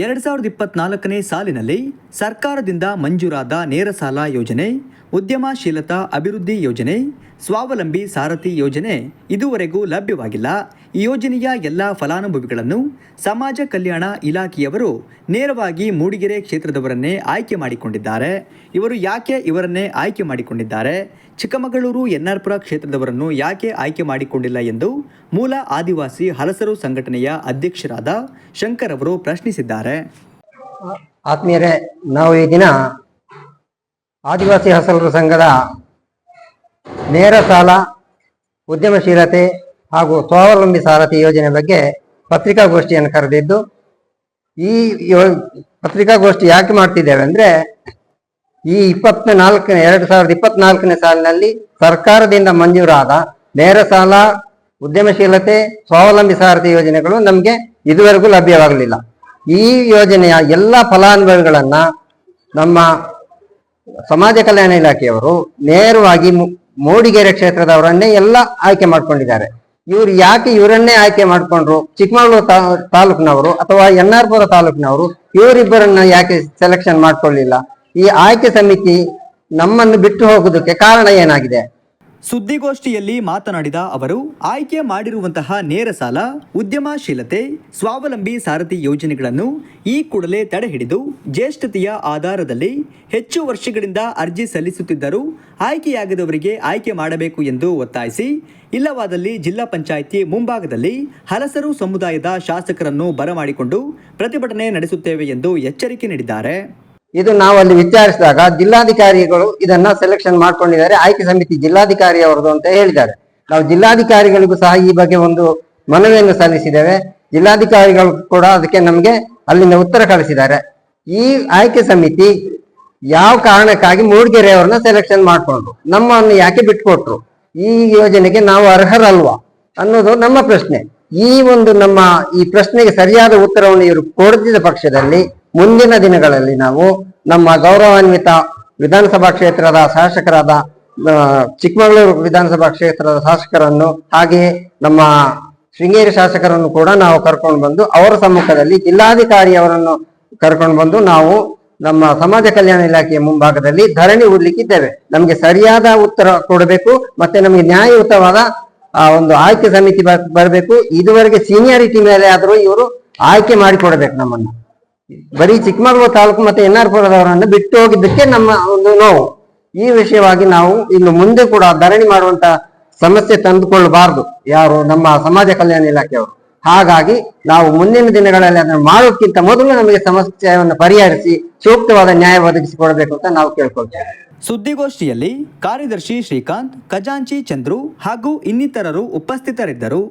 ಎರಡು ಸಾವಿರದ ಇಪ್ಪತ್ನಾಲ್ಕನೇ ಸಾಲಿನಲ್ಲಿ ಸರ್ಕಾರದಿಂದ ಮಂಜೂರಾದ ನೇರ ಸಾಲ ಯೋಜನೆ, ಉದ್ಯಮಶೀಲತಾ ಅಭಿವೃದ್ಧಿ ಯೋಜನೆ, ಸ್ವಾವಲಂಬಿ ಸಾರಥಿ ಯೋಜನೆ ಇದುವರೆಗೂ ಲಭ್ಯವಾಗಿಲ್ಲ. ಈ ಯೋಜನೆಯ ಎಲ್ಲ ಫಲಾನುಭವಿಗಳನ್ನು ಸಮಾಜ ಕಲ್ಯಾಣ ಇಲಾಖೆಯವರು ನೇರವಾಗಿ ಮೂಡಿಗೆರೆ ಕ್ಷೇತ್ರದವರನ್ನೇ ಆಯ್ಕೆ ಮಾಡಿಕೊಂಡಿದ್ದಾರೆ. ಇವರು ಯಾಕೆ ಇವರನ್ನೇ ಆಯ್ಕೆ ಮಾಡಿಕೊಂಡಿದ್ದಾರೆ? ಚಿಕ್ಕಮಗಳೂರು ಎನ್ಆರ್ಪುರ ಕ್ಷೇತ್ರದವರನ್ನು ಯಾಕೆ ಆಯ್ಕೆ ಮಾಡಿಕೊಂಡಿಲ್ಲ ಎಂದು ಮೂಲ ಆದಿವಾಸಿ ಹಲಸರು ಸಂಘಟನೆಯ ಅಧ್ಯಕ್ಷರಾದ ಶಂಕರ್ ಅವರು ಪ್ರಶ್ನಿಸಿದ್ದಾರೆ. ಆತ್ಮೀಯರೇ, ನಾವು ಈ ದಿನ ಆದಿವಾಸಿ ಹಸಲರು ಸಂಘದ ನೇರ ಸಾಲ, ಉದ್ಯಮಶೀಲತೆ ಹಾಗೂ ಸ್ವಾವಲಂಬಿ ಸಾರಥಿ ಯೋಜನೆ ಬಗ್ಗೆ ಪತ್ರಿಕಾಗೋಷ್ಠಿಯನ್ನು ಕರೆದಿದ್ದು, ಈ ಪತ್ರಿಕಾಗೋಷ್ಠಿ ಯಾಕೆ ಮಾಡ್ತಿದ್ದೇವೆ ಅಂದ್ರೆ ಈ ಇಪ್ಪತ್ತ ನಾಲ್ಕನೇ, ಎರಡು ಸಾವಿರದ ಇಪ್ಪತ್ನಾಲ್ಕನೇ ಸಾಲಿನಲ್ಲಿ ಸರ್ಕಾರದಿಂದ ಮಂಜೂರಾದ ನೇರ ಸಾಲ, ಉದ್ಯಮಶೀಲತೆ, ಸ್ವಾವಲಂಬಿ ಸಾರಥಿ ಯೋಜನೆಗಳು ನಮಗೆ ಇದುವರೆಗೂ ಲಭ್ಯವಾಗಲಿಲ್ಲ. ಈ ಯೋಜನೆಯ ಎಲ್ಲ ಫಲಾನುಭವಿಗಳನ್ನ ನಮ್ಮ ಸಮಾಜ ಕಲ್ಯಾಣ ಇಲಾಖೆಯವರು ನೇರವಾಗಿ ಮೂಡಿಗೆರೆ ಕ್ಷೇತ್ರದವರನ್ನೇ ಎಲ್ಲ ಆಯ್ಕೆ ಮಾಡ್ಕೊಂಡಿದ್ದಾರೆ. ಇವ್ರು ಯಾಕೆ ಇವರನ್ನೇ ಆಯ್ಕೆ ಮಾಡ್ಕೊಂಡ್ರು? ಚಿಕ್ಕಮಗಳೂರು ತಾಲೂಕಿನವರು ಅಥವಾ ಎನ್ ಆರ್ ಪುರ ತಾಲೂಕಿನವರು ಇವರಿಬ್ಬರನ್ನ ಯಾಕೆ ಸೆಲೆಕ್ಷನ್ ಮಾಡ್ಕೊಳ್ಳಿಲ್ಲ? ಈ ಆಯ್ಕೆ ಸಮಿತಿ ನಮ್ಮನ್ನು ಬಿಟ್ಟು ಹೋಗುವುದಕ್ಕೆ ಕಾರಣ ಏನಾಗಿದೆ? ಸುದ್ದಿಗೋಷ್ಠಿಯಲ್ಲಿ ಮಾತನಾಡಿದ ಅವರು, ಆಯ್ಕೆ ಮಾಡಿರುವಂತಹ ನೇರ ಸಾಲ, ಉದ್ಯಮಶೀಲತೆ, ಸ್ವಾವಲಂಬಿ ಸಾರಥಿ ಯೋಜನೆಗಳನ್ನು ಈ ಕೂಡಲೇ ತಡೆಹಿಡಿದು ಜ್ಯೇಷ್ಠತೆಯ ಆಧಾರದಲ್ಲಿ ಹೆಚ್ಚು ವರ್ಷಗಳಿಂದ ಅರ್ಜಿ ಸಲ್ಲಿಸುತ್ತಿದ್ದರೂ ಆಯ್ಕೆಯಾಗದವರಿಗೆ ಆಯ್ಕೆ ಮಾಡಬೇಕು ಎಂದು ಒತ್ತಾಯಿಸಿ, ಇಲ್ಲವಾದಲ್ಲಿ ಜಿಲ್ಲಾ ಪಂಚಾಯಿತಿ ಮುಂಭಾಗದಲ್ಲಿ ಹಲಸರು ಸಮುದಾಯದ ಶಾಸಕರನ್ನು ಬರಮಾಡಿಕೊಂಡು ಪ್ರತಿಭಟನೆ ನಡೆಸುತ್ತೇವೆ ಎಂದು ಎಚ್ಚರಿಕೆ ನೀಡಿದ್ದಾರೆ. ಇದು ನಾವು ಅಲ್ಲಿ ವಿಚಾರಿಸಿದಾಗ ಜಿಲ್ಲಾಧಿಕಾರಿಗಳು ಇದನ್ನ ಸೆಲೆಕ್ಷನ್ ಮಾಡ್ಕೊಂಡಿದ್ದಾರೆ. ಆಯ್ಕೆ ಸಮಿತಿ ಜಿಲ್ಲಾಧಿಕಾರಿ ಅವರದು ಅಂತ ಹೇಳಿದ್ದಾರೆ. ನಾವು ಜಿಲ್ಲಾಧಿಕಾರಿಗಳಿಗೂ ಸಹ ಈ ಬಗ್ಗೆ ಒಂದು ಮನವಿಯನ್ನು ಸಲ್ಲಿಸಿದ್ದೇವೆ. ಜಿಲ್ಲಾಧಿಕಾರಿಗಳು ಕೂಡ ಅದಕ್ಕೆ ನಮಗೆ ಅಲ್ಲಿಂದ ಉತ್ತರ ಕಳಿಸಿದ್ದಾರೆ. ಈ ಆಯ್ಕೆ ಸಮಿತಿ ಯಾವ ಕಾರಣಕ್ಕಾಗಿ ಮೂಡಿಗೆರೆಯವರನ್ನ ಸೆಲೆಕ್ಷನ್ ಮಾಡಿಕೊಂಡ್ರು? ನಮ್ಮನ್ನು ಯಾಕೆ ಬಿಟ್ಕೊಟ್ರು? ಈ ಯೋಜನೆಗೆ ನಾವು ಅರ್ಹರಲ್ವಾ ಅನ್ನೋದು ನಮ್ಮ ಪ್ರಶ್ನೆ. ಈ ಒಂದು ನಮ್ಮ ಈ ಪ್ರಶ್ನೆಗೆ ಸರಿಯಾದ ಉತ್ತರವನ್ನು ಇವರು ಕೊಡದಿದ್ದ ಪಕ್ಷದಲ್ಲಿ ಮುಂದಿನ ದಿನಗಳಲ್ಲಿ ನಾವು ನಮ್ಮ ಗೌರವಾನ್ವಿತ ವಿಧಾನಸಭಾ ಕ್ಷೇತ್ರದ ಶಾಸಕರಾದ ಚಿಕ್ಕಮಗಳೂರು ವಿಧಾನಸಭಾ ಕ್ಷೇತ್ರದ ಶಾಸಕರನ್ನು ಹಾಗೆಯೇ ನಮ್ಮ ಶೃಂಗೇರಿ ಶಾಸಕರನ್ನು ಕೂಡ ನಾವು ಕರ್ಕೊಂಡು ಬಂದು ಅವರ ಸಮ್ಮುಖದಲ್ಲಿ ಜಿಲ್ಲಾಧಿಕಾರಿ ಅವರನ್ನು ಕರ್ಕೊಂಡು ಬಂದು ನಾವು ನಮ್ಮ ಸಮಾಜ ಕಲ್ಯಾಣ ಇಲಾಖೆಯ ಮುಂಭಾಗದಲ್ಲಿ ಧರಣಿ ಹೂಡ್ಲಿಕ್ಕಿದ್ದೇವೆ. ನಮಗೆ ಸರಿಯಾದ ಉತ್ತರ ಕೊಡಬೇಕು ಮತ್ತೆ ನಮಗೆ ನ್ಯಾಯಯುತವಾದ ಒಂದು ಆಯ್ಕೆ ಸಮಿತಿ ಬರ್- ಬರಬೇಕು. ಇದುವರೆಗೆ ಸೀನಿಯಾರಿಟಿ ಮೇಲೆ ಆದರೂ ಇವರು ಆಯ್ಕೆ ಮಾಡಿಕೊಡ್ಬೇಕು ನಮ್ಮನ್ನ. ಬರೀ ಚಿಕ್ಕಮಗಳೂರು ತಾಲೂಕು ಮತ್ತೆ ಎನ್ ಆರ್ ಪುರದವರನ್ನು ಬಿಟ್ಟು ಹೋಗಿದ್ದಕ್ಕೆ ನಮ್ಮ ಒಂದು ನೋವು. ಈ ವಿಷಯವಾಗಿ ನಾವು ಇನ್ನು ಮುಂದೆ ಕೂಡ ಧರಣಿ ಮಾಡುವಂತ ಸಮಸ್ಯೆ ತಂದುಕೊಳ್ಳಬಾರದು ಯಾರು ನಮ್ಮ ಸಮಾಜ ಕಲ್ಯಾಣ ಇಲಾಖೆಯವರು. ಹಾಗಾಗಿ ನಾವು ಮುಂದಿನ ದಿನಗಳಲ್ಲಿ ಅದನ್ನು ಮಾಡೋಕ್ಕಿಂತ ಮೊದಲು ನಮಗೆ ಸಮಸ್ಯೆಯನ್ನು ಪರಿಹರಿಸಿ ಸೂಕ್ತವಾದ ನ್ಯಾಯ ಒದಗಿಸಿಕೊಡಬೇಕು ಅಂತ ನಾವು ಕೇಳ್ಕೊಳ್ತೇವೆ. ಸುದ್ದಿಗೋಷ್ಠಿಯಲ್ಲಿ ಕಾರ್ಯದರ್ಶಿ ಶ್ರೀಕಾಂತ್, ಖಜಾಂಚಿ ಚಂದ್ರು ಹಾಗೂ ಇನ್ನಿತರರು ಉಪಸ್ಥಿತರಿದ್ದರು.